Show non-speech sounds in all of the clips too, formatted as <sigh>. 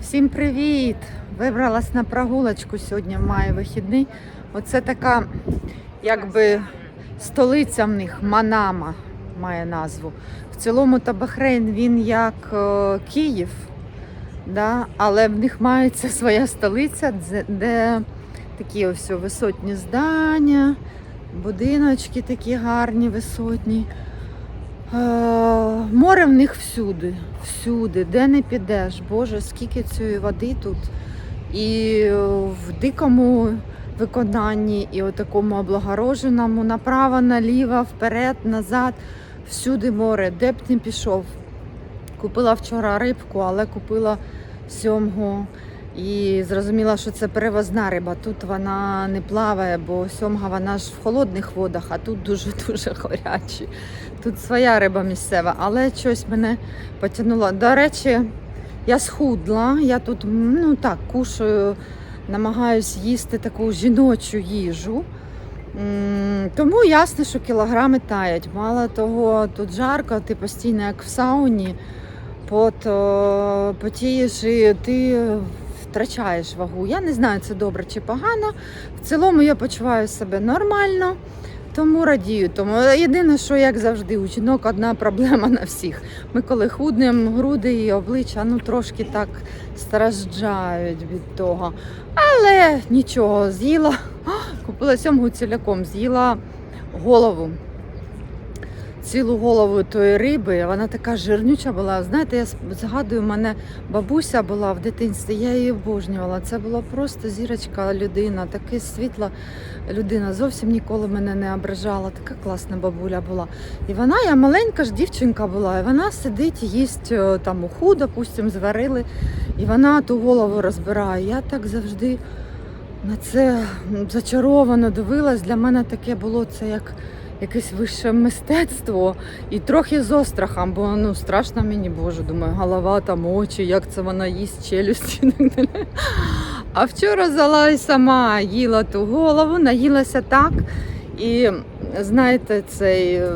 Всім привіт! Вибралась на прогулочку сьогодні, має вихідний. Оце така, якби столиця в них Манама має назву. В цілому та Бахрейн він як е, Київ, да? але в них мається <laughs> своя столиця, де такі ось висотні здання, будиночки такі гарні, висотні. Е, Море в них всюди, всюди, де не підеш. Боже, скільки цієї води тут. І в дикому виконанні, і у такому облагороженому, направо, наліво, вперед, назад, всюди море, де б не пішов. Купила вчора рибку, але купила сьомгу. І зрозуміла, що це перевозна риба. Тут вона не плаває, бо сьомга вона ж в холодних водах, а тут дуже-дуже <laughs> гарячі. Тут своя риба місцева, але щось мене потягнуло. До речі, я схудла, я тут ну так кушаю, намагаюсь їсти таку жіночу їжу. Тому ясно, що кілограми таять. Мало того, тут жарко, ти постійно як в сауні, пот потієш і ти втрачаєш вагу. Я не знаю, це добре чи погано. В цілому я почуваю себе нормально. Тому радію. Тому єдине, що як завжди, у жінок одна проблема на всіх. Ми коли худнемо, груди і обличчя ну трошки так страждають від того. Але нічого, з'їла, купила сьомгу ціляком, з'їла голову. Цілу голову тої риби, вона така жирнюча була. Знаєте, я згадую, у мене бабуся була в дитинстві, я її обожнювала. Це була просто зірочка людина, така світла людина. Зовсім ніколи мене не ображала. Така класна бабуля була. І вона, я маленька ж дівчинка була, і вона сидить, їсть е, там уху, допустим, зварили, і вона ту голову розбирає. Я так завжди на це зачаровано дивилась. Для мене таке було це як якесь вище мистецтво і трохи з острахом, бо ну страшно мені, боже, думаю, голова там очі, як це вона їсть челюсті. і так далі. А вчора взяла і сама їла ту голову, наїлася так. І знаєте, цей. е,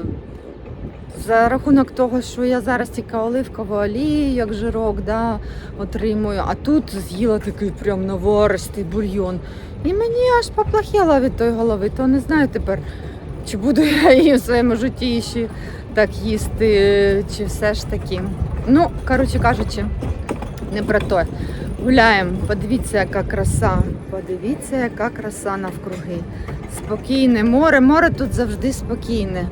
За рахунок того, що я зараз тільки оливкову олію, як жирок, да, отримую, а тут з'їла такий прям наваристий бульйон. І мені аж поплахело від тої голови, то не знаю тепер, чи буду <laughs> я її в своєму житті ще так їсти, чи все ж таки. Ну, коротше кажучи, не про то. Гуляємо, подивіться, яка краса. Подивіться, яка краса навкруги. Спокійне море. Море тут завжди спокійне.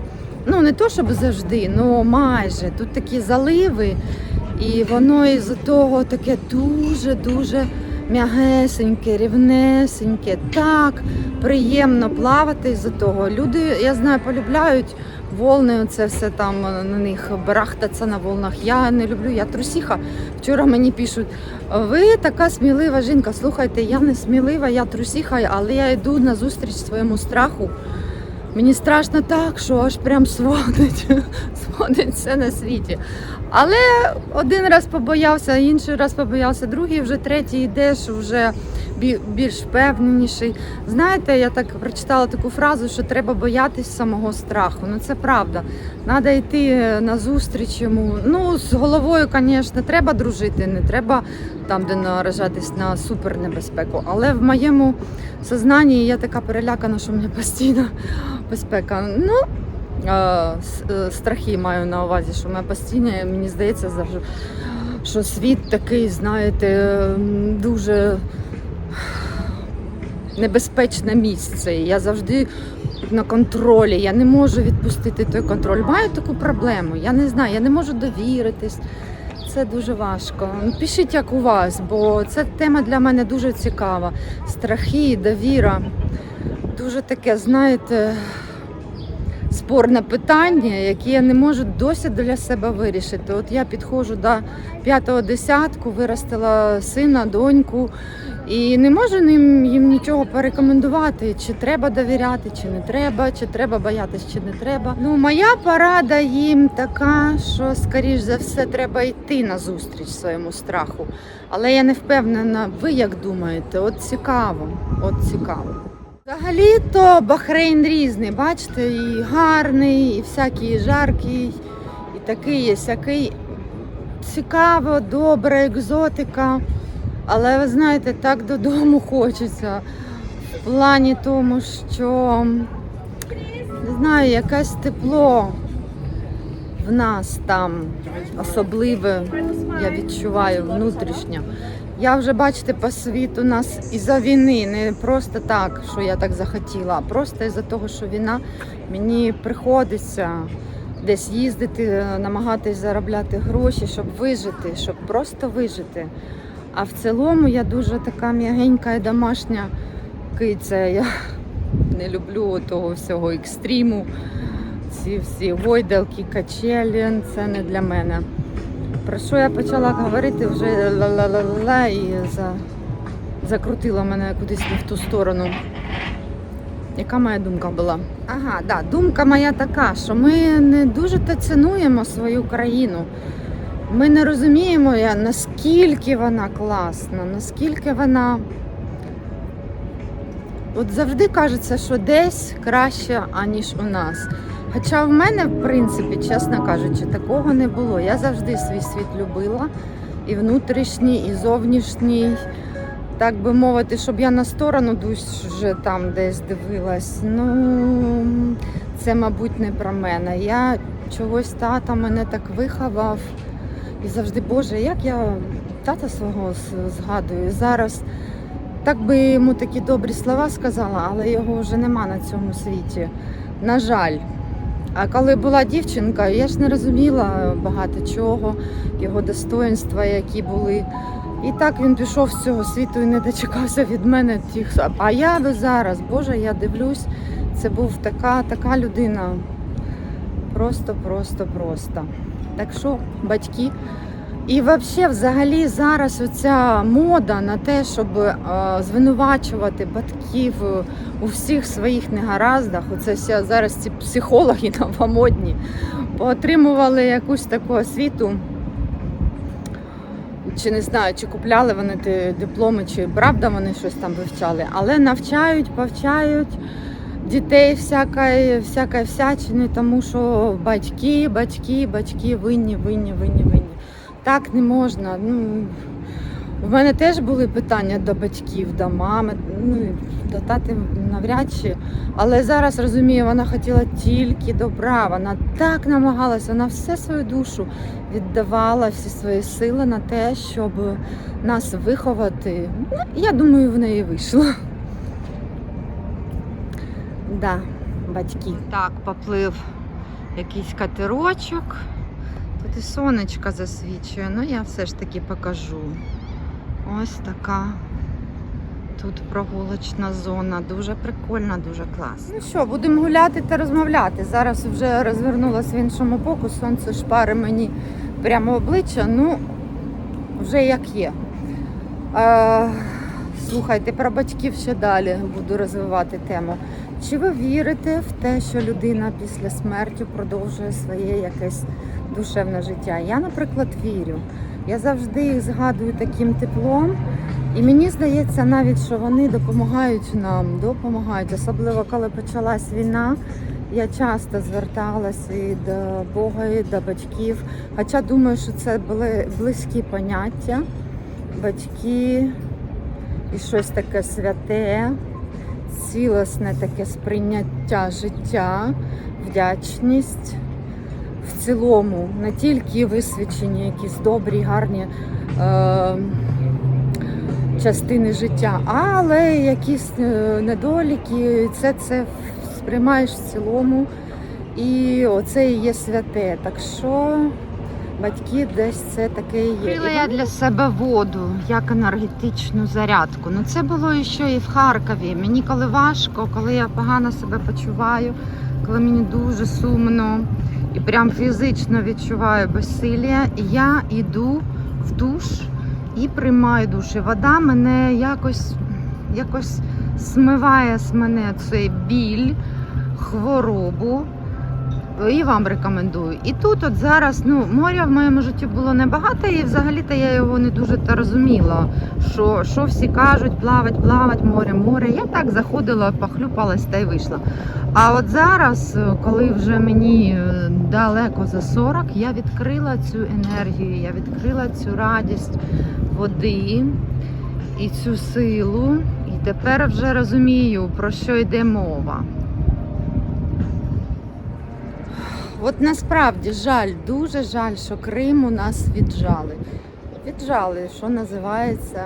Ну, не то, щоб завжди, ну майже. Тут такі заливи, і воно із того таке дуже-дуже м'ягесеньке, рівнесеньке. Так приємно плавати з того. Люди, я знаю, полюбляють волни, це все там на них барахтаться на волнах. Я не люблю, я трусіха. Вчора мені пишуть, ви така смілива жінка. Слухайте, я не смілива, я трусіха, але я йду на зустріч своєму страху. Мені страшно так, що аж прям <laughs> сводить, сводить все на світі. Але один раз побоявся, інший раз побоявся, другий, вже третій йдеш, вже бі- більш впевненіший. Знаєте, я так прочитала таку фразу, що треба боятись самого страху. Ну це правда. Треба йти на зустріч йому. Ну, з головою, звісно, треба дружити, не треба там, де наражатись на супернебезпеку. Але в моєму сознанні я така перелякана, що мені постійно <laughs> безпека. Ну, страхи маю на увазі, що мене постійно, мені здається, що світ такий, знаєте, дуже небезпечне місце. Я завжди на контролі. Я не можу відпустити той контроль. Маю таку проблему. Я не знаю, я не можу довіритись. Це дуже важко. Пишіть, як у вас, бо ця тема для мене дуже цікава. Страхи, довіра. Дуже таке, знаєте, спорне питання, яке я не можу досі для себе вирішити. От я підходжу до п'ятого десятку, виростила сина, доньку, і не можу ним їм нічого порекомендувати, чи треба довіряти, чи не треба, чи треба боятись, чи не треба. Ну, моя порада їм така, що скоріш за все треба йти на зустріч своєму страху. Але я не впевнена, ви як думаєте? От цікаво, от цікаво. Взагалі-то Бахрейн різний, бачите, і гарний, і всякий жаркий, і такий, і сякий. Цікаво, добре, екзотика. Але ви знаєте, так додому <laughs> хочеться. В плані тому, що не знаю, якесь тепло в нас там особливе, я відчуваю внутрішньо. Я вже, бачите, по світу нас із-за війни, не просто так, що я так захотіла, а просто із-за того, що війна мені приходиться десь їздити, намагатись заробляти гроші, щоб вижити, щоб просто вижити. А в цілому я дуже така м'ягенька і домашня киця. Я не люблю того всього екстриму. Ці всі гойдалки, качелі, це не для мене. Про що я почала говорити вже ла-ла-ла-ла і за... закрутила мене кудись не в ту сторону. Яка моя думка була? Ага, да, думка моя така, що ми не дуже то цінуємо свою країну. Ми не розуміємо, наскільки вона класна, наскільки вона. От завжди кажеться, що десь краще, аніж у нас. Хоча в мене, в принципі, чесно кажучи, такого не було. Я завжди свій світ любила. І внутрішній, і зовнішній. Так би мовити, щоб я на сторону дуже там десь дивилась. Ну, це, мабуть, не про мене. Я чогось тата мене так виховав. І завжди, Боже, як я тата свого згадую. Зараз так би йому такі добрі слова сказала, але його вже нема на цьому світі. На жаль. А коли була дівчинка, я ж не розуміла багато чого, його достоинства, які були. І так він пішов з цього світу і не дочекався від мене тих. А я би зараз, Боже, я дивлюсь, це був така, така людина. Просто, просто, просто. Так що, батьки. І взагалі, взагалі, зараз оця мода на те, щоб е, звинувачувати батьків е, у всіх своїх негараздах. Оце вся зараз ці психологи <laughs> новомодні поотримували якусь таку освіту. Чи не знаю, чи купляли вони ті дипломи, чи правда вони щось там вивчали, але навчають, повчають дітей всякої, всякої всячини, тому що батьки, батьки, батьки винні, винні, винні, винні. Так не можна. Ну, в мене теж були питання до батьків, до мами, ну, до тати навряд чи. Але зараз розумію, вона хотіла тільки добра. Вона так намагалася, вона все свою душу віддавала, всі свої сили на те, щоб нас виховати. Ну, я думаю, в неї вийшло. Да, батьки. Так, поплив якийсь катерочок. Тут і сонечко засвічує, ну я все ж таки покажу. Ось така тут прогулочна зона. Дуже прикольна, дуже класна. Ну що, будемо гуляти та розмовляти. Зараз вже розвернулася в іншому боку, сонце шпари мені прямо в обличчя. Ну, вже як є. Е, слухайте, про батьків ще далі буду розвивати тему. Чи ви вірите в те, що людина після смерті продовжує своє якесь душевне життя? Я, наприклад, вірю. Я завжди їх згадую таким теплом. І мені здається навіть, що вони допомагають нам, допомагають, особливо коли почалась війна. Я часто зверталася і до Бога, і до батьків. Хоча думаю, що це були близькі поняття. Батьки і щось таке святе, цілісне таке сприйняття життя, вдячність в цілому, не тільки висвічені якісь добрі, гарні е, частини життя, але якісь е, недоліки, це це сприймаєш в цілому. І оце і є святе. Так що батьки десь це таке є. Відкрила я для себе воду як енергетичну зарядку. Ну це було ще і в Харкові. Мені коли важко, коли я погано себе почуваю, коли мені дуже сумно і прям фізично відчуваю безсилля, я йду в душ і приймаю душ. І вода мене якось, якось смиває з мене цей біль, хворобу. І вам рекомендую. І тут от зараз ну, моря в моєму житті було небагато, і взагалі-то я його не дуже та розуміла. Що, що всі кажуть, плавать, плавать, море, море. Я так заходила, похлюпалась та й вийшла. А от зараз, е, коли вже мені е, далеко за 40, я відкрила цю енергію, я відкрила цю радість води. і цю силу, і тепер вже розумію, про що йде мова. От насправді жаль, дуже жаль, що Крим у нас віджали. Віджали, що називається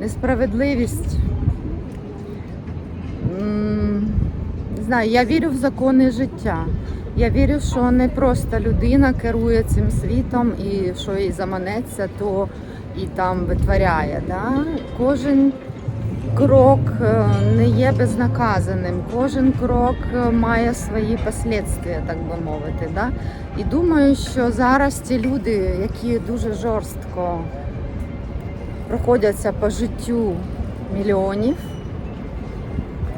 несправедливість. Не знаю, я вірю в закони життя. Я вірю, що не просто людина керує цим світом і що їй заманеться, то і там витворяє. Да? Кожен крок е, не є безнаказаним, кожен крок е, має свої послідствия, так би мовити. Да? І думаю, що зараз ті люди, які дуже жорстко проходяться по життю мільйонів,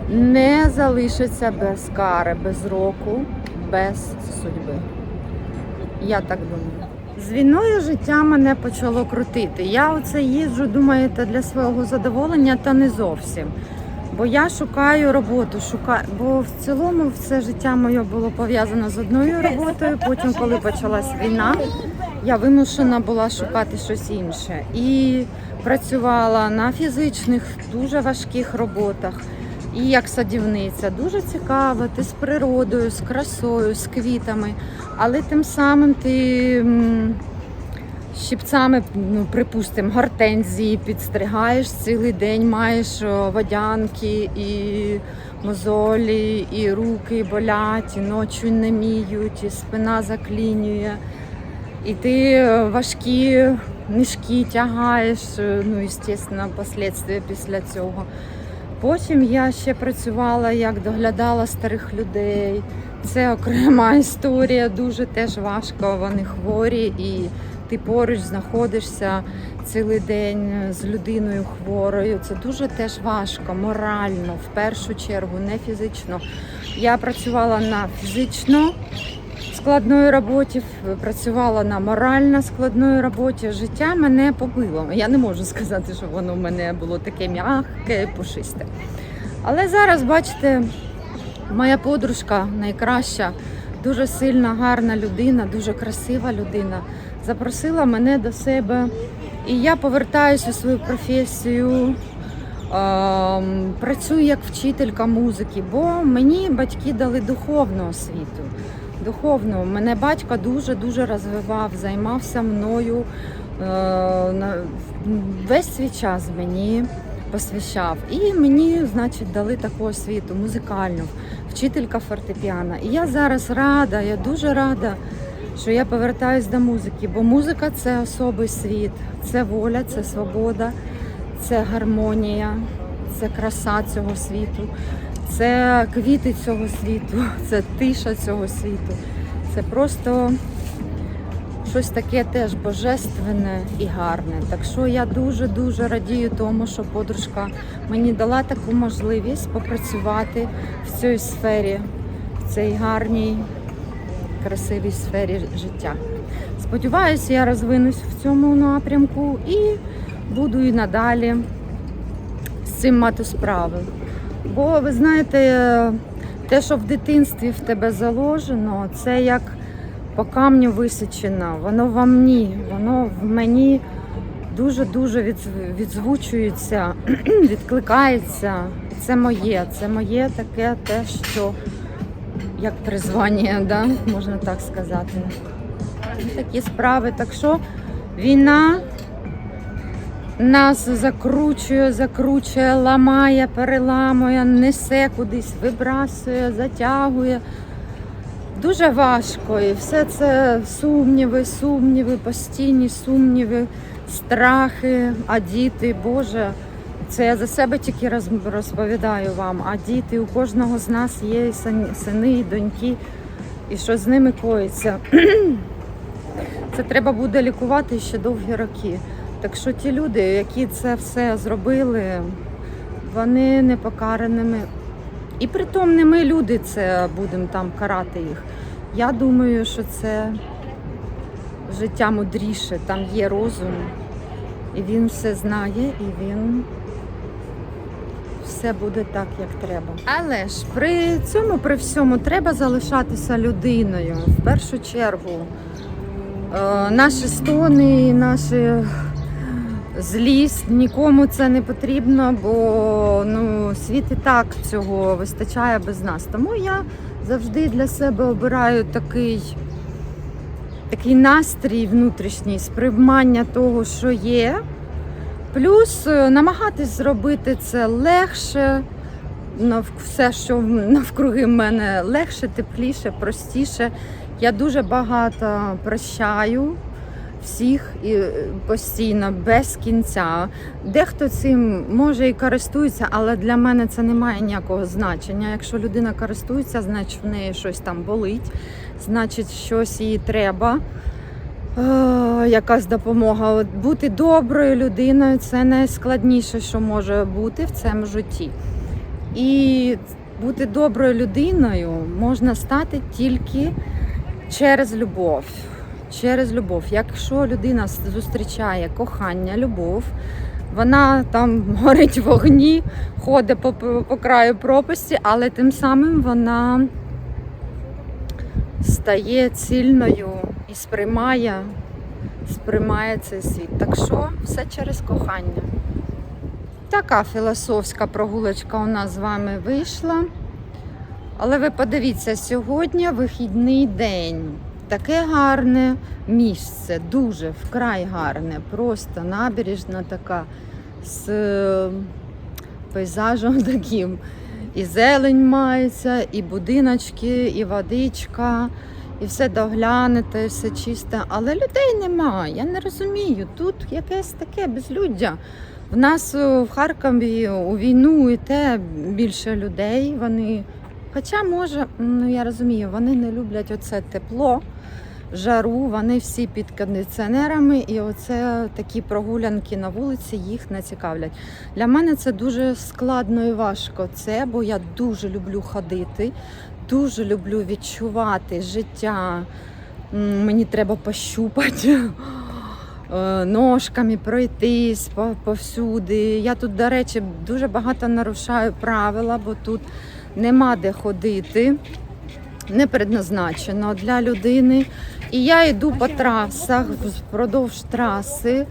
не залишаться без кари, без року, без судьби. Я так думаю. З війною життя мене почало крутити. Я оце їжджу, думаєте, для свого задоволення, та не зовсім. Бо я шукаю роботу, шукаю, бо в цілому все життя моє було пов'язано з одною роботою. Потім, коли почалась війна, я вимушена була шукати щось інше. І працювала на фізичних, дуже важких роботах. І як садівниця дуже цікаво, ти з природою, з красою, з квітами, але тим самим ти щипцями, ну, припустимо, гортензії підстригаєш цілий день, маєш водянки і мозолі, і руки болять, і ночі не міють, і спина заклінює. І ти важкі мішки тягаєш, ну, звісно, послідствия після цього. Потім я ще працювала як доглядала старих людей. Це окрема <laughs> історія, дуже теж важко. Вони хворі, і ти поруч знаходишся цілий день з людиною хворою. Це дуже теж важко, морально, в першу чергу, не фізично. Я працювала на фізично складної роботі, працювала на морально складної роботі. Життя мене побило. Я не можу сказати, що воно в мене було таке м'яке, пушисте. Але зараз, бачите, моя подружка найкраща, дуже сильна, гарна людина, дуже красива людина, запросила мене до себе. І я повертаюся у свою професію. Ем, Працюю як вчителька музики, бо мені батьки дали духовну освіту. Духовну. Мене батько дуже-дуже розвивав, займався мною. е, Весь свій час мені посвящав. І мені, значить, дали таку освіту музикальну, вчителька фортепіано. І я зараз рада, я дуже рада, що я повертаюсь до музики, бо музика це особий світ, це воля, це свобода, це гармонія, це краса цього світу, це квіти цього світу, <laughs> це тиша цього світу. Це просто щось таке теж божественне і гарне. Так що я дуже-дуже радію тому, що подружка мені дала таку можливість попрацювати в цій сфері, в цій гарній, красивій сфері життя. Сподіваюся, я розвинусь в цьому напрямку і буду і надалі з цим мати справи. Бо ви знаєте, те, що в дитинстві в тебе заложено, це як по камню висічено, воно во мені, воно в мені дуже-дуже відзвучується, <clears throat> відкликається. Це моє, це моє таке те, що як призвання, да? можна так сказати. Такі справи. Так що війна нас закручує, закручує, ламає, переламує, несе кудись, вибрасує, затягує. Дуже важко. І все це сумніви, сумніви, постійні сумніви, страхи, а діти, Боже. Це я за себе тільки розповідаю вам. А діти у кожного з нас є і сини, і доньки, і що з ними коїться. <clears throat> Це треба буде лікувати ще довгі роки. Так що ті люди, які це все зробили, вони не покараними. І притом не ми люди це будемо там карати їх. Я думаю, що це життя мудріше, там є розум, і він все знає, і він все буде так, як треба. Але ж при цьому, при всьому, треба залишатися людиною в першу чергу. Е, наші стони, наші злість, нікому це не потрібно, бо ну, світ і так цього вистачає без нас. Тому я завжди для себе обираю такий, такий настрій внутрішній, сприймання того, що є. Плюс е, намагатись зробити це легше, все, що навкруги мене легше, тепліше, простіше. Я дуже багато прощаю всіх і е, постійно, без кінця. Дехто цим може і користується, але для мене це не має ніякого значення. Якщо людина користується, значить в неї щось там болить, значить щось їй треба. Е, якась допомога. От бути доброю людиною це найскладніше, що може бути в цьому житті. І бути доброю людиною можна стати тільки через любов. Через любов. Якщо людина зустрічає кохання, любов, вона там <laughs> горить в вогні, ходить по, по, по краю пропасті, але тим самим вона стає цільною і сприймає, сприймає цей світ. Так що все через кохання. Така філософська прогулочка у нас з вами вийшла. Але ви подивіться, сьогодні вихідний день. Таке гарне місце, дуже вкрай гарне. Просто набережна така з е, пейзажем <laughs> таким. І зелень мається, і будиночки, і водичка, і все доглянете, все чисте. Але людей немає. Я не розумію. Тут якесь таке безлюддя. В нас е, в Харкові у війну і те більше людей. Вони, хоча може, ну я розумію, вони не люблять оце тепло, жару, вони всі під кондиціонерами, і оце такі прогулянки на вулиці їх не цікавлять. Для мене це дуже складно і важко. Це, бо я дуже люблю ходити, дуже люблю відчувати життя. Мені треба пощупати. <laughs> е, Ножками пройтись по- повсюди. Я тут, до речі, дуже багато нарушаю правила, бо тут нема де ходити, не предназначено для людини. І я йду по трасах впродовж траси,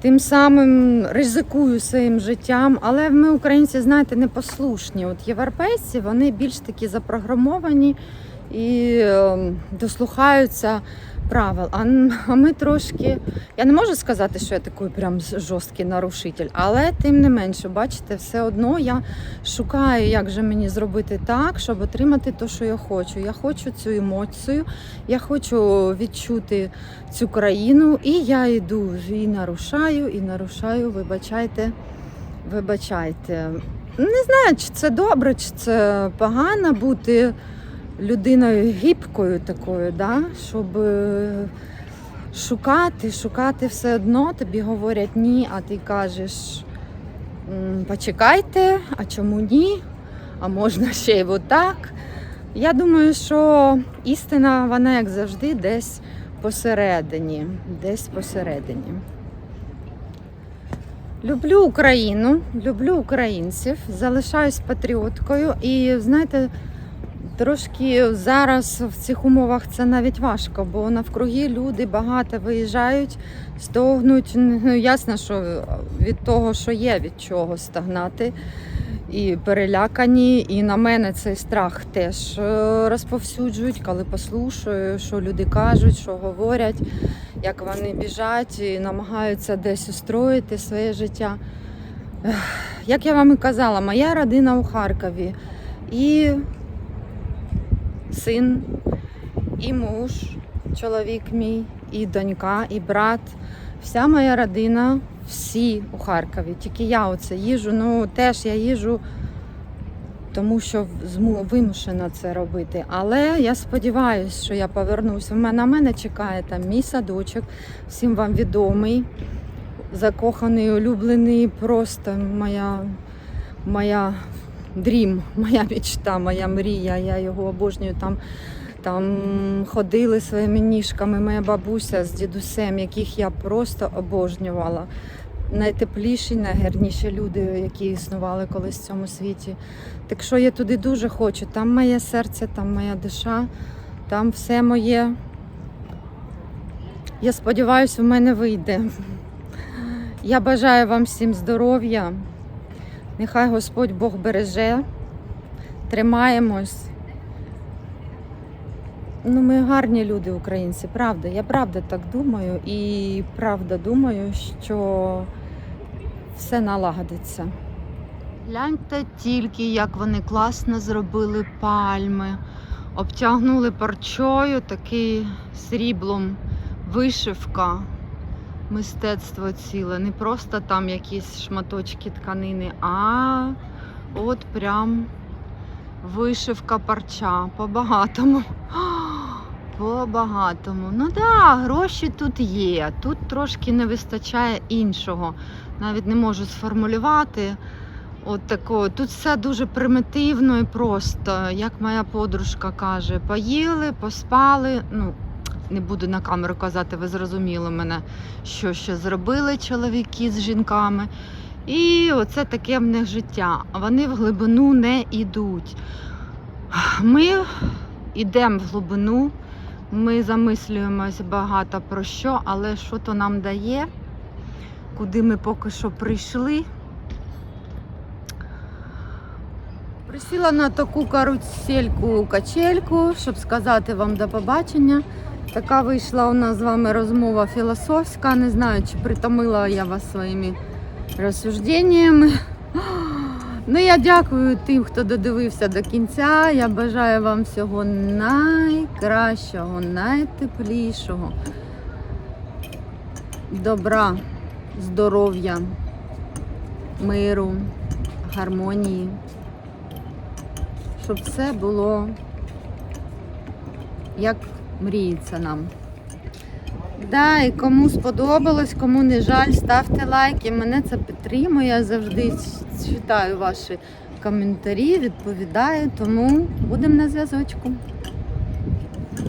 тим самим ризикую своїм життям. Але ми, українці, знаєте, непослушні. От європейці вони більш такі запрограмовані і е, дослухаються правил. А, ми трошки. Я не можу сказати, що я такий прям жорсткий нарушитель, але тим не менше, бачите, все одно я шукаю, як же мені зробити так, щоб отримати те, що я хочу. Я хочу цю емоцію, я хочу відчути цю країну, і я йду і нарушаю, і нарушаю, вибачайте, вибачайте. Не знаю, чи це добре, чи це погано бути людиною гібкою такою, да? щоб е, шукати, шукати все одно, тобі говорять ні, а ти кажеш почекайте, а чому ні? А можна ще й отак. Я думаю, що істина, вона, як завжди, десь посередині. Десь посередині. Люблю Україну, люблю українців, залишаюсь патріоткою. І знаєте, трошки зараз в цих умовах це навіть важко, бо навкруги люди багато виїжджають, стогнуть. Ну, ясно, що від того, що є, від чого стогнати. І перелякані, і на мене цей страх теж е, розповсюджують, коли послушаю, що люди кажуть, що говорять, як вони біжать і намагаються десь устроїти своє життя. Як я вам і казала, моя родина у Харкові. І син, і муж, чоловік мій, і донька, і брат. Вся моя родина, всі у Харкові. Тільки я оце їжу. Ну теж я їжу, тому що вимушена це робити. Але я сподіваюся, що я повернуся. В мене- На мене чекає там мій садочок, всім вам відомий, закоханий, улюблений, просто моя, моя дрім, моя мечта, моя мрія. Я його обожнюю там. Там ходили своїми ніжками моя бабуся з дідусем, яких я просто обожнювала. Найтепліші, найгарніші люди, які існували колись в цьому світі. Так що я туди дуже хочу. Там моє серце, там моя душа, там все моє. Я сподіваюся, в мене вийде. Я бажаю вам всім здоров'я. Нехай Господь Бог береже. Тримаємось. Ну, ми гарні люди, українці, правда. Я правда так думаю і правда думаю, що все налагодиться. Гляньте тільки, як вони класно зробили пальми, обтягнули парчою, такий сріблом вишивка, мистецтво ціле. Не просто там якісь шматочки тканини, а от прям вишивка парча по-багатому. <gasps> По-багатому. Ну да, гроші тут є. Тут трошки не вистачає іншого. Навіть не можу сформулювати. От такого. Тут все дуже примітивно і просто. Як моя подружка каже, поїли, поспали. Ну, не буду на камеру казати, ви зрозуміли мене, що ще зробили чоловіки з жінками. І оце таке в них життя. Вони в глибину не йдуть. Ми йдемо в глибину, ми замислюємось багато про що, але що то нам дає, куди ми поки що прийшли. Присіла на таку карусельку качельку, щоб сказати вам до побачення. Така вийшла у нас з вами розмова філософська. Не знаю, чи притомила я вас своїми розсужденнями. <gasps> Ну, я дякую тим, хто додивився до кінця. Я бажаю вам всього найкращого, найтеплішого, добра, здоров'я, миру, гармонії. Щоб все було як мріється нам. Да, і кому сподобалось, кому не жаль, ставте лайки. Мене це підтримує. Я завжди читаю ваші коментарі, відповідаю, тому будемо на зв'язочку.